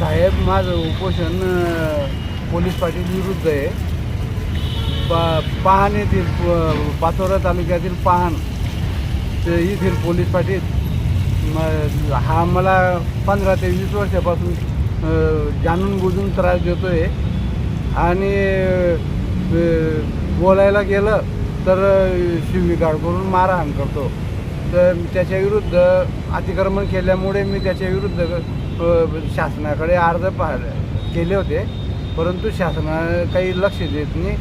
साहेब माझं उपोषण पोलीस पाटील विरुद्ध आहे. पा पाहण येथील पाचोरा तालुक्यातील पाहण ते येथील पोलीस पाटील म- हा मला पंधरा ते वीस वर्षापासून जाणून बुजून त्रास देतो आहे आणि बोलायला गेलं तर शिवीगाळ करून मारहाण करतो. तर त्याच्या विरुद्ध अतिक्रमण केल्यामुळे मी त्याच्या विरुद्ध शासनाकडे अर्ज पा केले होते. परंतु शासना काही लक्ष देत नाही.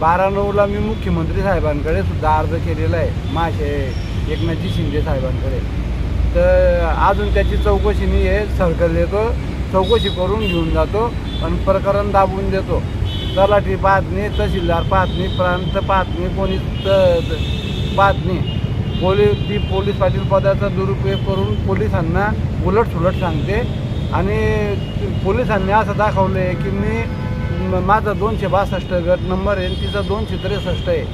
बारा नऊला मी मुख्यमंत्री साहेबांकडे सुद्धा अर्ज केलेला आहे. माझे एकनाथजी शिंदे साहेबांकडे. तर अजून त्याची चौकशी नाही आहे. सर्कल येतो चौकशी करून घेऊन जातो आणि प्रकरण दाबून देतो. तलाठी पाहत नाही तहसीलदार पाहत नाही प्रांत पाहत नाही कोणी पाहत नाही. पोलीस ती पोलीस पाटील पदाचा दुरुपयोग करून पोलिसांना उलटसुलट सांगते. आणि पोलिसांनी असं दाखवलं आहे की मी माझा दोनशे बासष्ट गट नंबर आहे आणि तिचा दोनशे त्रेसष्ट आहे.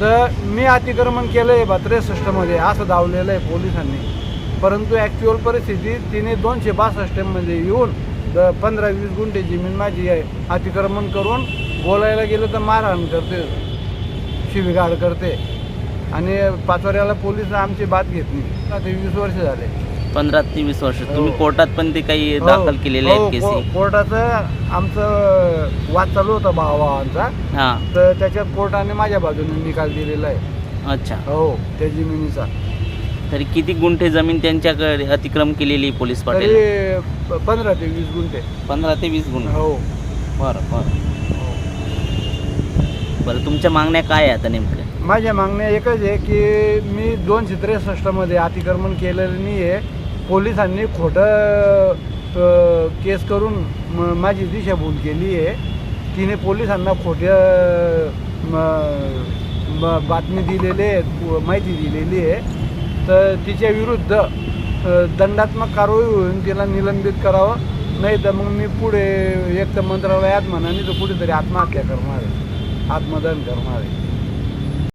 तर मी अतिक्रमण केलं आहे बा त्रेसष्टमध्ये असं दावलेलं आहे पोलिसांनी. परंतु ॲक्च्युअल परिस्थिती तिने दोनशे बासष्टमध्ये येऊन द पंधरा वीस गुंठे जमीन माझी आहे अतिक्रमण करून बोलायला गेलं तर मारहाण करते शिवीगाळ करते. आणि पाचोऱ्याला पोलीस आमची बात घेत नाही. ते वीस वर्ष झाले. पंधरा ते वीस वर्ष. हो. तुम्ही कोर्टात पण ते काही हो, दाखल केलेले हो, आहेत केसी को- कोर्टाचं आमचं वाद चालू होता भावांचा. हां. तर त्याच्यात कोर्टाने माझ्या बाजूने निकाल दिलेला आहे. अच्छा. हो त्या जमिनीचा. तरी किती गुंठे जमीन त्यांच्याकडे अतिक्रम केलेली पोलीस पाटील? तरी पंधरा ते वीस गुंठे. पंधरा ते वीस गुंठे. हो. बरं बरं. बरं तुमच्या मागण्या काय आहे आता नेमक्या माझ्या मागण्या एकच आहे की मी दोनशे त्रेसष्टमध्ये अतिक्रमण केलेलं नाही आहे पोलिसांनी खोटं अ, केस करून म- माझी दिशाभूल केली आहे तिने पोलिसांना खोट्या म- म- बातमी दिलेली आहे पु माहिती दिलेली आहे. तर तिच्या विरुद्ध अ, दंडात्मक कारवाई होऊन तिला निलंबित करावं. नाही तर मग मी पुढे एक तर मंत्रालयात म्हणा नाही तर कुठेतरी आत्महत्या करणार आहे. आत्मदहन करणार आहे.